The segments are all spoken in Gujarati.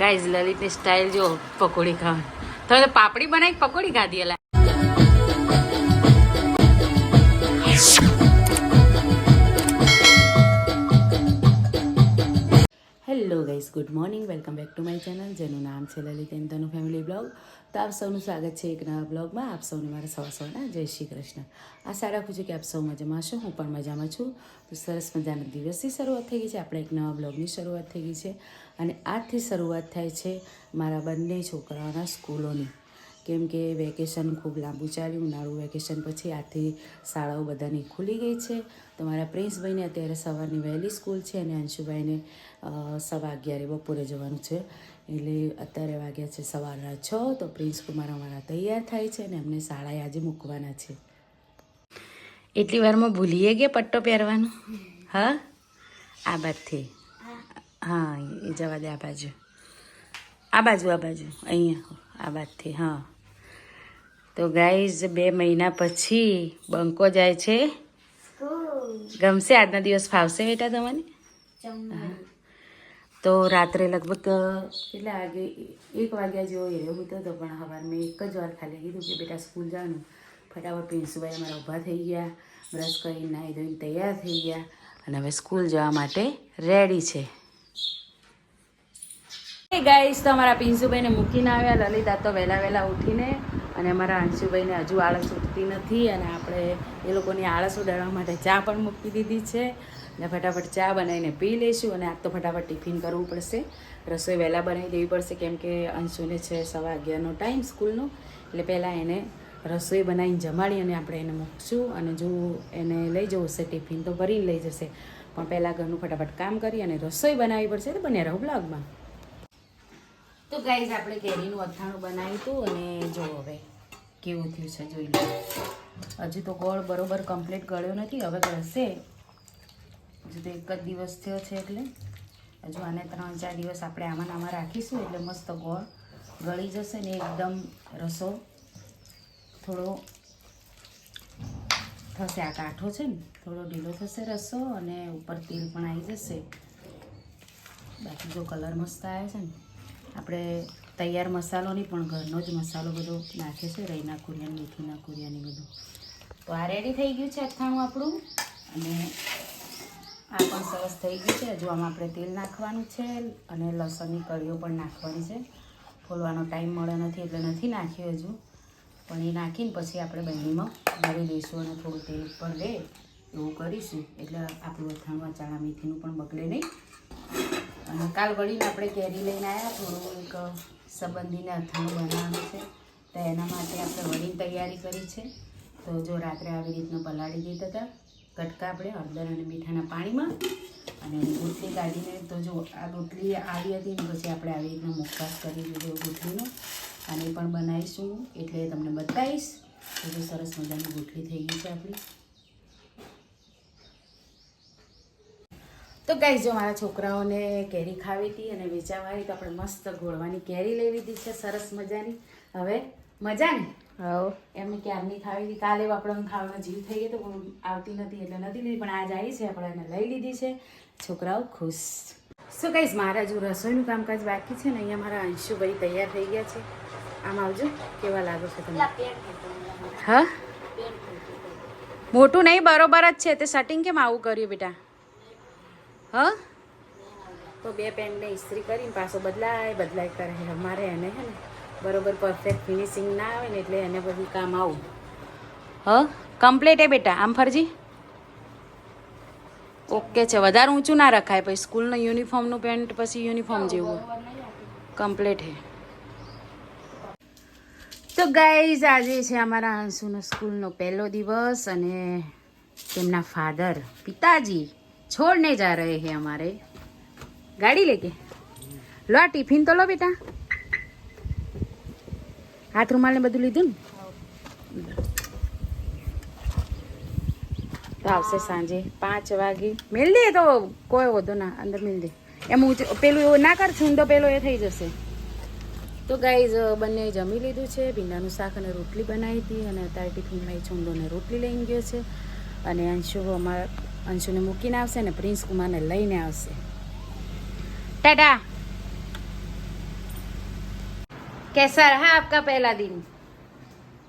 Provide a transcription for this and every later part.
ગાઈઝ લલિતની સ્ટાઇલ જો પકોડી ખાવાની. તમે તો પાપડી બનાવી પકોડી ખાધી એલા hello guys good morning welcome back to my channel જેનું નામ છે Lalit and Tanu family blog તો આપ સૌનું સ્વાગત છે એક નવા બ્લોગમાં. આપ સૌને મારા સવા સવાના જય શ્રી કૃષ્ણ. આશા રાખું છું કે આપ સૌ મજામાં છો હું પણ મજામાં છું. તો સરસ મજાના દિવસની શરૂઆત થઈ ગઈ છે. આપણે એક નવા બ્લોગની શરૂઆત થઈ ગઈ છે. અને આજથી શરૂઆત થાય છે મારા બંને છોકરાઓના સ્કૂલોની. કેમ કે વેકેશન ખૂબ લાંબુ ચાલ્યું. ઉનાળું વેકેશન પછી આથી શાળાઓ બધાની ખુલી ગઈ છે. તો મારા પ્રિન્સભાઈને અત્યારે સવારની વહેલી સ્કૂલ છે અને અંશુભાઈને સવા અગિયારે બપોરે જવાનું છે. એટલે અત્યારે વાગ્યા છે સવારના છ, તો પ્રિન્સ કુમાર અમારા તૈયાર થાય છે અને અમને શાળાએ આજે મૂકવાના છે. એટલી વારમાં ભૂલીએ ગયા પટ્ટો પહેરવાનો? હા? આ બાજુથી? હા, એ જવા દે આ બાજુ. આ બાજુ આ બાજુ. અહીંયા આ બાજુથી, હા. તો ગાઈઝ બે મહિના પછી બંકો જાય છે. ગમશે આજના દિવસ ફાવશે બેટા તમને? તો રાત્રે લગભગ કેટલા વાગે? એક વાગ્યા જેવો એવો હતો તો પણ સવાર મેં એક જ વાર ખાલી કીધું કે બેટા સ્કૂલ જવાનું ફટાફટ પ્રિન્સુભાઈ અમારા ઊભા થઈ ગયા બ્રશ કરીને નાહી ધોઈને તૈયાર થઈ ગયા અને હવે સ્કૂલ જવા માટે રેડી છે. ગાઈસ તો અમારા પિન્સુભાઈને મૂકીને આવ્યા લલિતા તો વહેલા વહેલા ઉઠીને અને અમારા અંશુભાઈને હજુ આળસ ઉઠતી નથી અને આપણે એ લોકોની આળસ ઉડાડવા માટે ચા પણ મૂકી દીધી છે. ને ફટાફટ ચા બનાવીને પી લઈશું અને આજ તો ફટાફટ ટિફિન કરવું પડશે. રસોઈ વહેલા બનાવી દેવી પડશે કેમ કે અંશુને છે સવા અગિયારનો ટાઈમ સ્કૂલનો. એટલે પહેલાં એને રસોઈ બનાવીને જમાડી અને આપણે એને મૂકશું અને જો એને લઈ જવું છે ટિફિન તો ભરીને લઈ જશે. પણ પહેલાં ઘરનું ફટાફટ કામ કરી અને રસોઈ બનાવવી પડશે. તો બને રહો બ્લોગમાં તો ગાઈઝ આપણે કેરીનું અથાણું બનાવ્યું હતું અને જો હવે કેવું થયું છે જોઈ લો. હજુ તો ગોળ બરોબર કમ્પ્લીટ ગળ્યો નથી, હવે ગળશે. હજુ તો એક જ દિવસ થયો છે એટલે. હજુ આને ત્રણ ચાર દિવસ આપણે આમાં આમાં રાખીશું એટલે મસ્ત ગોળ ગળી જશે ને એકદમ રસો થોડો થશે. આ કાંઠો છે ને, થોડો ઢીલો થશે રસો અને ઉપર તેલ પણ આવી જશે. બાકી જો કલર મસ્ત આવ્યો છે ને. આપણે તૈયાર મસાલો નહીં પણ ઘરનો જ મસાલો બધો નાખે છે રહીના કુરિયાન, મેથીના કુરિયાની બધું. તો આ રેડી થઈ ગયું છે અથાણું આપણું. અને આ પણ સરસ થઈ ગયું છે. હજુ આમાં આપણે તેલ નાખવાનું છે અને લસણની કળીઓ પણ નાખવાની છે. ફોલવાનો ટાઈમ મળે નથી એટલે નથી નાખ્યું હજુ. પણ એ નાખીને પછી આપણે બહેનીમાં ભરી દઈશું અને થોડું તેલ પણ લે એવું કરીશું. એટલે આપણું અથાણું ચાણા, મેથીનું પણ બગડે નહીં. કાલ વળીને આપણે કેરી લઈને આવ્યા થોડું એક સંબંધીને અથાણું બનાવવાનું છે. તો એના માટે આપણે વળી તૈયારી કરી છે. તો જો રાત્રે આવી રીતનું પલાળી દીધા હતા કટકા આપણે હળદર અને મીઠાના પાણીમાં અને રોટલી કાઢીને તો જો આ ગોટલી આવી હતી ને પછી આપણે આવી રીતના મુખવાસ કરી દીધો રોટલીનો અને પણ બનાવીશું એટલે તમને બતાવીશ. તો જો સરસ મજાની રોટલી થઈ ગઈ છે આપણી. તો ગાઈ જો મારા છોકરાઓને કેરી ખાવી હતી અને વેચાવા આવી તો આપણે મસ્ત ગોળવાની કેરી લઈ લીધી છે સરસ મજાની. હવે મજા ને હવ. એમને ક્યારની ખાવી હતી? કાલે આપણે ખાવાનો જીવ થઈ ગયો તો આવતી નથી એટલે નથી લીધી પણ આજ આવી છે આપણે એને લઈ લીધી છે. છોકરાઓ ખુશ. શું કહીશ મારા જો રસોઈનું કામકાજ બાકી છે ને અહીંયા મારા અંશુભાઈ તૈયાર થઈ ગયા છે. આમ આવજો કેવા લાગો છો તમે હા? મોટું નહીં બરોબર જ છે. તે સેટિંગ કેમ આવું કર્યું બેટા? હા? તો બે પેનને ઇસ્ત્રી કરીને પાછો બદલાય બદલાય કરે અમારે એને હે ને બરોબર પરફેક્ટ ફિનિશિંગ ના આવે ને એટલે એને બધું કામ આવું. હ? કમ્પ્લીટ હે બેટા આમ ફરજી? ઓકે છે વધારે ઊંચું ના રખાય. પછી સ્કૂલનો યુનિફોર્મનું પેન્ટ પછી યુનિફોર્મ જેવું. કમ્પ્લીટ હે તો ગાઈઝ આજે છે અમારા આંસુનો સ્કૂલનો પહેલો દિવસ અને તેમના ફાધર પિતાજી छोड़ने जा रहे हैं हमारे गाड़ी लेके લો આ ટિફિન તો લો બેટા હાથ રૂમાલ ને બધું લીધું ને તો આવશે સાંજે પાંચ વાગે મેલ દે તો કોઈ વધો ના અંદર મેલ દે એમ ઊંચું પેલું એવું ના કર છુંડો પેલો એ થઈ જશે તો ગાઈઝ બંને જમી લીધું છે ભીંડાનું શાક અને રોટલી બનાવી હતી અને અત્યારે ટિફિનમાં એ છુંદોને રોટલી લઈને ગયો છે અને અંશુ અમારા અંશુને મૂકીને આવશે ને પ્રિન્સ કુમારને લઈને આવશે ટાટા कैसा रहा आपका पहला दिन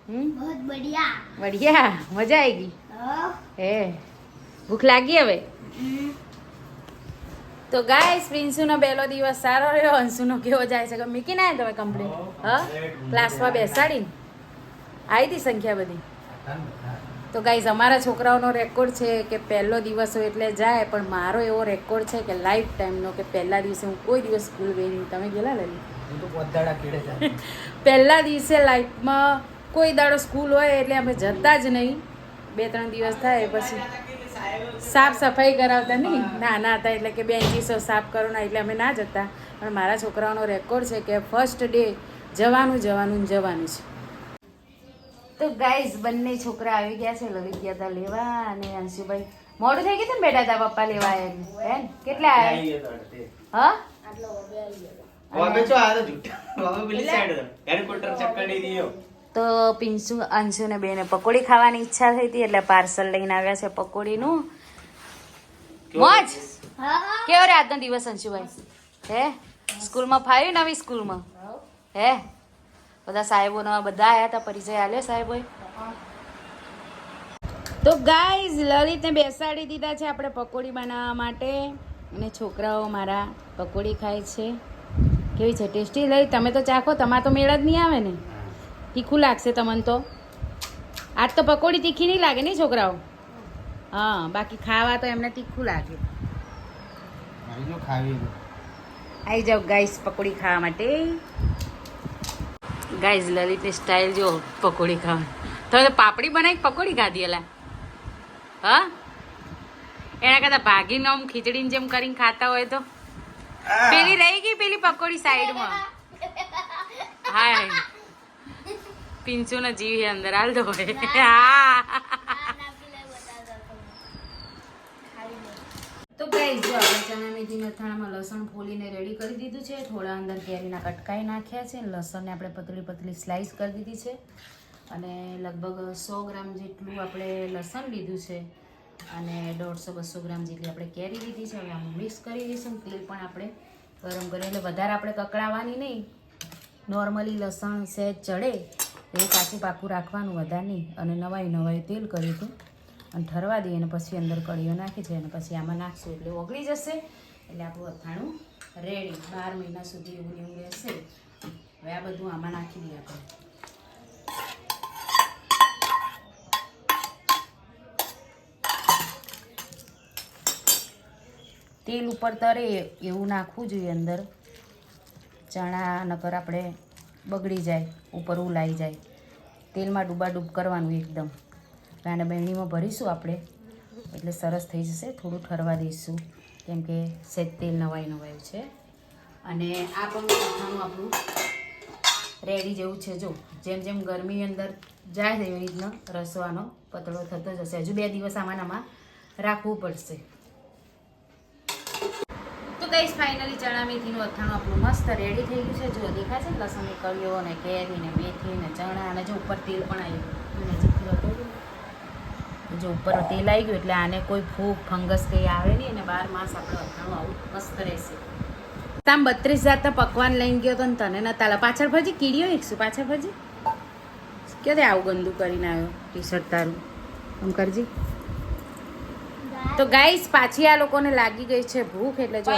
हम्म बहुत बढ़िया बढ़िया मजा आएगी હે ભૂખ લાગી હવે તો ગાઈસ પ્રિન્સુનો પહેલો દિવસ સારો રહ્યો અંશુનો કેવો જાય છે મીકી ના તમે કમ્પ્લીટ હા ક્લાસમાં બેસાડીને આવી હતી સંખ્યા બધી તો ગાઈઝ અમારા છોકરાઓનો રેકોર્ડ છે કે પહેલો દિવસ હોય એટલે જાય પણ મારો એવો રેકોર્ડ છે કે લાઈફ ટાઈમનો કે પહેલા દિવસે હું કોઈ દિવસ સ્કૂલ ગઈ નહીં. તમે ગયેલા લલી પહેલા દિવસે લાઈફમાં કોઈ દાડો સ્કૂલ હોય એટલે અમે જતા જ નહીં. બે ત્રણ દિવસ થાય પછી સાફ સફાઈ કરાવતા નહીં. નાના હતા એટલે કે બેન્ચીસો સાફ કરો ના એટલે અમે ના જતા. પણ મારા છોકરાઓનો રેકોર્ડ છે કે ફર્સ્ટ ડે જવાનું જવાનું જવાનું છે તો ગાઈઝ બંને છોકરા આવી ગયા છે લવી ગયા હતા લેવા અને અંશુભાઈ. મોડું થઈ ગયું ને બેટા તા પપ્પા લેવા આવ્યા હે કેટલા આવ્યા? હા? તો પિન્સુ અંશુ ને બેને પકોડી ખાવાની ઈચ્છા થઈ હતી એટલે પાર્સલ લઈને આવ્યા છે પકોડીનું. મોજ? કેવો રે આજનો દિવસ અંશુભાઈ? હે? સ્કૂલમાં ફાવ્યું નવી સ્કૂલમાં? હે? બધા સાહેબોના બધા આવ્યા હતા પરિચય આલ્યો સાહેબોએ. તો ગાઈઝ લલિતને બેસાડી દીધા છે આપણે પકોડી બનાવવા માટે. અને છોકરાઓ મારા પકોડી ખાય છે. કેવી છે? ટેસ્ટી? લઈ તમે તો ચાખો તમારે તો મેળ જ નહીં આવે ને. તીખું લાગશે તમને તો. આજ તો પકોડી તીખી નહીં લાગે ને છોકરાઓ? હા બાકી ખાવા તો એમને તીખું લાગે. આવી જાઓ ગાઈસ પકોડી ખાવા માટે. ગાઈઝ લલિતની સ્ટાઇલ જો પકોડી ખાવાની તમે તો પાપડી બનાવી પકોડી ખાધી એલા હા એના કરતા ભાગીને આમ ખીચડીની જેમ કરીને ખાતા હોય તો પેલી રહી ગઈ પેલી પકોડી સાઈડમાં હાય પિંચુનો જીવ અંદર હાલ દો હા તો ગાઈસ જો આપણે મેથીના અથાણામાં લસણ ફોલીને રેડી કરી દીધું છે. થોડા અંદર કેરીના કટકાઈ નાખ્યા છે. લસણને આપણે પતલી પતલી સ્લાઇસ કરી દીધી છે. અને લગભગ સો ગ્રામ જેટલું આપણે લસણ લીધું છે. અને દોઢસો બસો ગ્રામ જેટલી આપણે કેરી લીધી છે. હવે આમાં મિક્સ કરી દઈશું. તેલ પણ આપણે ગરમ કરીએ. એટલે વધારે આપણે કકડાવવાની નહીં. નોર્મલી લસણ સહેજ ચડે. એ કાચું પાકું રાખવાનું વધારે નહીં. અને નવાઈ નવાઈ તેલ કર્યું હતું અને ઠરવા દઈએ અને પછી અંદર કળીઓ નાખી છે. અને પછી આમાં નાખશું. એટલે ઓગળી જશે. એટલે આપણું અથાણું રેડી બાર મહિના સુધી એવું એવું રહેશે. હવે આ બધું આમાં નાખી દઈએ આપણે. તેલ ઉપર તરે એવું નાખવું જોઈએ અંદર. ચણા નકર આપણે બગડી જાય, ઉપર ઉલાઈ જાય. તેલમાં ડૂબાડૂબ કરવાનું એકદમ. આને બહેણીમાં ભરીશું આપણે. એટલે સરસ થઈ જશે. થોડું ઠરવા દઈશું. કેમ કે સેજ તેલ નવાઈ નવાયું છે. અને આ પણ અથાણું આપણું રેડી જેવું છે. જો, જેમ જેમ ગરમી અંદર જાય છે, એવી રીતના રસવાનો પતળો થતો જશે. હજુ બે દિવસ આમાં રાખવું પડશે. તો કઈશ ફાઇનલી ચણા, મેથીનું અથાણું આપણું મસ્ત રેડી થઈ ગયું છે. જો દેખાય છે ને લસણની કળીઓ ને કેરી ને મેથી ને ચણા અને જો ઉપર તેલ પણ આવી ગયું નજીકથી બતાવું જો ઉપર તેલ આવી ગયું એટલે આને કોઈ ફૂગ ફંગસ કંઈ આવે નહીં અને બાર માસ આપણે અથાણું આવું મસ્ત રહેશે. તામ બત્રીસ જાતના પકવાન લઈને ગયો તો ને તને ન તાલા પાછળ ફરજી? કીડીઓ એકશું પાછળ ફરજી? ક્યાં તે આવું ગંદુ કરીને આવ્યો ટી શર્ટ તારું? આમ કરજી. તો ગાઈસ પાછી આ લોકોને લાગી ગઈ છે ભૂખ એટલે જો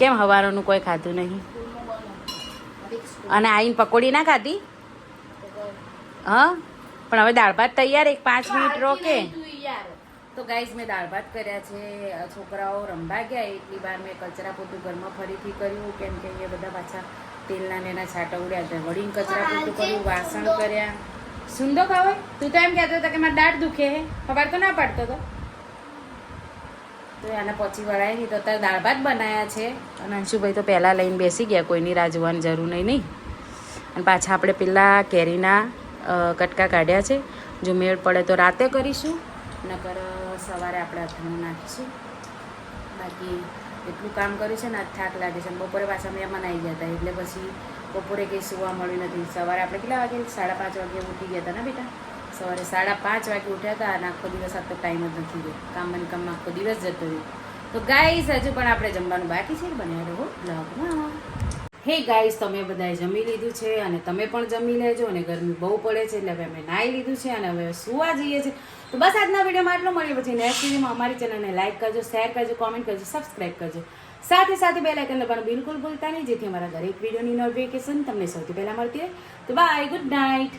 કેમ હવારોનું કોઈ ખાધું નહીં? અને આઈને પકોડી ના ખાધી? હા? પણ હવે દાળ ભાત તૈયાર એક પાંચ મિનિટ રોકે. તો ગાઈઝ મેં દાળ ભાત કર્યા છે છોકરાઓ રમવા ગયા એટલી વાર મેં કચરા પોતું ઘરમાં ફરીથી કર્યું કેમ કે એ બધા પાછા તેલના ને એના છાંટા ઉડ્યા હતા વળીને કચરા પોતું કર્યું વાસણ કર્યા. સુંદો ખાવાય તું તો એમ કહેતો હતો કે મારે દાઢ દુખે હે. ખબર તો ના પાડતો તો. તો આને પછી વળાય નહીં તો અત્યારે દાળ ભાત બનાવ્યા છે. અને અંશુભાઈ તો પહેલાં લઈને બેસી ગયા કોઈની રાહ જોવાની જરૂર નહીં નહીં. અને પાછા આપણે પેલા કેરીના કટકા કાઢ્યા છે. જો મેળ પડે તો રાતે કરીશું, નકર સવારે આપણે અથાણું નાખીશું. બાકી એટલું કામ કર્યું છે ને થાક લાગે છે. અને બપોરે પાછા મહેમાન આવી ગયા હતા. એટલે પછી બપોરે કંઈ સુવા મળ્યું નથી. સવારે આપણે કેટલા વાગે? સાડા પાંચ વાગે ઉઠી ગયા હતા ને બેટા? સવારે સાડા પાંચ વાગે ઉઠ્યા હતા અને આખો દિવસ આ તો ટાઈમ જ નથી ગયો. કામ ને કામમાં આખો દિવસ જતો રહ્યો. તો ગાઈસ હજુ પણ આપણે જમવાનું બાકી છે. બન્યા રહો બ્લોગમાં હે ગાઈસ, તમે બધાએ જમી લીધું છે અને તમે પણ જમી લેજો અને ગરમી બહુ પડે છે એટલે હવે અમે નાહી લીધું છે અને હવે સુવા જઈએ છીએ. તો બસ આજના વિડીયોમાં આટલું. મળીએ પછી નેક્સ્ટ વિડીયોમાં. અમારી ચેનલને લાઇક કરજો શેર કરજો કોમેન્ટ કરજો સબસ્ક્રાઈબ કરજો. સાથે સાથે બે લાઇકનને પણ બિલકુલ ભૂલતા નહીં, જેથી અમારા દરેક વિડીયોની નોટિફિકેશન તમને સૌથી પહેલાં મળતી રહે તો બાય ગુડ નાઇટ